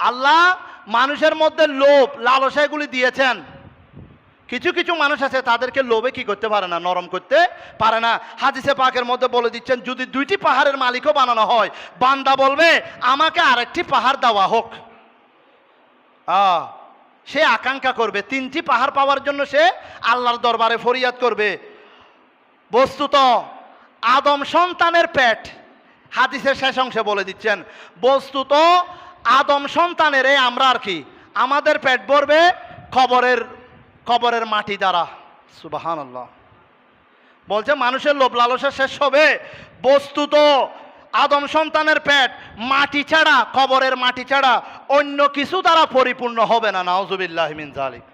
আল্লাহ মানুষের মধ্যে লোভ, লালসাগুলি দিয়েছেন। কিছু কিছু মানুষ আছে, তাদেরকে লোভে কি করতে পারে না, নরম করতে পারে না। হাদিসে পাকের মধ্যে বলে দিচ্ছেন, যদি দুইটি পাহাড়ের মালিকও বানানো হয়, বান্দা বলবে, আমাকে আরেকটি পাহাড় দেওয়া হোক। সে আকাঙ্ক্ষা করবে। তিনটি পাহাড় পাওয়ার জন্য সে আল্লাহর দরবারে ফরিয়াদ করবে। বস্তুত, আদম সন্তানের পেট, হাদিসের শেষ অংশে বলে দিচ্ছেন, বস্তুত আদম সন্তানের আমরা আর কি? আমাদের পেট ভরবে কবরের কবরের মাটি দ্বারা। সুবাহান বলছে, মানুষের লোভ লালসা শেষ হবে। বস্তুত আদম সন্তানের পেট মাটি ছাড়া, কবরের মাটি ছাড়া অন্য কিছু দ্বারা পরিপূর্ণ হবে না নাওজুবিল্লাহ মিন জালিক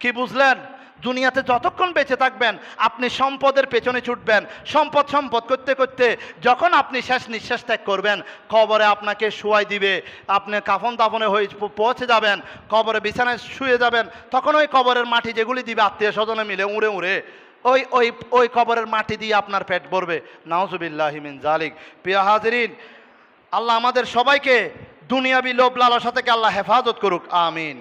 কি বুঝলেন? দুনিয়াতে যতক্ষণ বেঁচে থাকবেন, আপনি সম্পদের পেছনে ছুটবেন। সম্পদ সম্পদ করতে করতে যখন আপনি শেষ নিঃশ্বাস ত্যাগ করবেন, কবরে আপনাকে শুয়াই দিবে। আপনি কাফন দাফনে হয়ে পৌঁছে যাবেন, কবরে বিছানায় শুয়ে যাবেন, তখন ওই কবরের মাটি যেগুলি দিবে আত্মীয় স্বজনে মিলে উড়ে উড়ে ওই ওই ওই কবরের মাটি দিয়ে আপনার পেট ভরবে। নাওজুবিল্লাহ মিন জালিক প্রিয় হাজরিন, আল্লাহ আমাদের সবাইকে দুনিয়াবি লোভ লালসা থেকে আল্লাহ হেফাজত করুক। আমিন।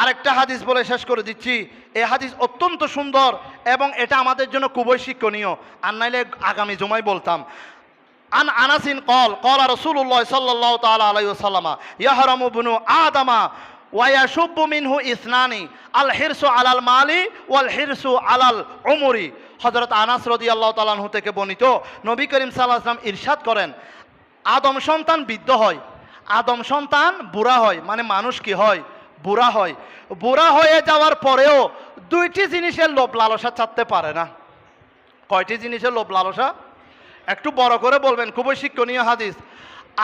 আরেকটা হাদিস বলে শেষ করে দিচ্ছি। এই হাদিস অত্যন্ত সুন্দর এবং এটা আমাদের জন্য খুবই শিক্ষণীয়। আর নাইলে আগামী জমাই বলতাম। আন আনাসিন কল কল আর রসুল্লাহ সাল্লাহ তালা আলাই সাল্লামা ইয়াহরামু বুনু আদামা ওয়াইয়াসুব্বু মিনহু ইসনানি, আল হিরসু আলাল মালি ওয়াল হিরসু আলাল উমরি। হজরত আনাস রদি আল্লাহ তালাহু থেকে বর্ণিত নবী করিম সাল্লাহ আসলাম ইরশাদ করেন, আদম সন্তান বৃদ্ধ হয়, আদম সন্তান বুড়া হয় মানে মানুষ কি হয়? বুড়া হয়। বুড়া হয়ে যাওয়ার পরেও দুইটি জিনিসের লোভ লালসা চাচ্ছে পারে না। কয়টি জিনিসের লোভ লালসা? একটু বড় করে বলবেন, খুবই শিক্ষণীয় হাদিস।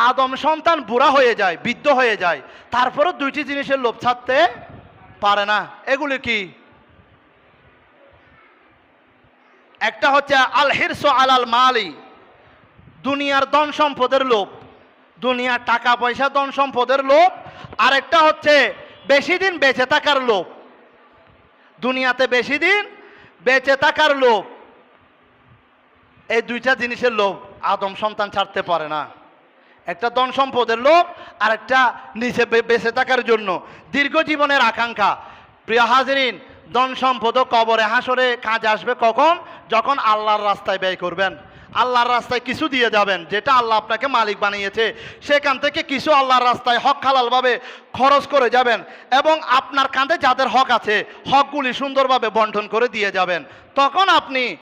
আদম সন্তান বুড়া হয়ে যায়, বৃদ্ধ হয়ে যায়, তারপরও দুইটি জিনিসের লোভ ছাড়তে পারে না। এগুলি কি? একটা হচ্ছে আল হিরসো আলাল মালি, দুনিয়ার ধন সম্পদের লোভ। দুনিয়ার টাকা পয়সা ধন সম্পদের লোভ। আরেকটা হচ্ছে বেশি দিন বেঁচে থাকার লোভ। দুনিয়াতে বেশি দিন বেঁচে থাকার লোভ। এই দুইটা জিনিসের লোভ আদম সন্তান ছাড়তে পারে না। একটা ধন সম্পদের লোভ আর একটা নিচে বেঁচে থাকার জন্য। দীর্ঘ জীবনের আকাঙ্ক্ষা। প্রিয় হাজরিন, ধন সম্পদ কবরে হাসরে কাজ আসবে কখন? যখন আল্লাহর রাস্তায় ব্যয় করবেন। আল্লাহর রাস্তায় কিছু দিয়ে যাবেন, যেটা আল্লাহ আপনাকে মালিক বানিয়েছে। সেখান থেকে কিছু আল্লাহর রাস্তায় হক খালালভাবে খরচ করে যাবেন এবং আপনার কাঁধে যাদের হক আছে, হকগুলি সুন্দরভাবে বন্টন করে দিয়ে যাবেন। তখন আপনি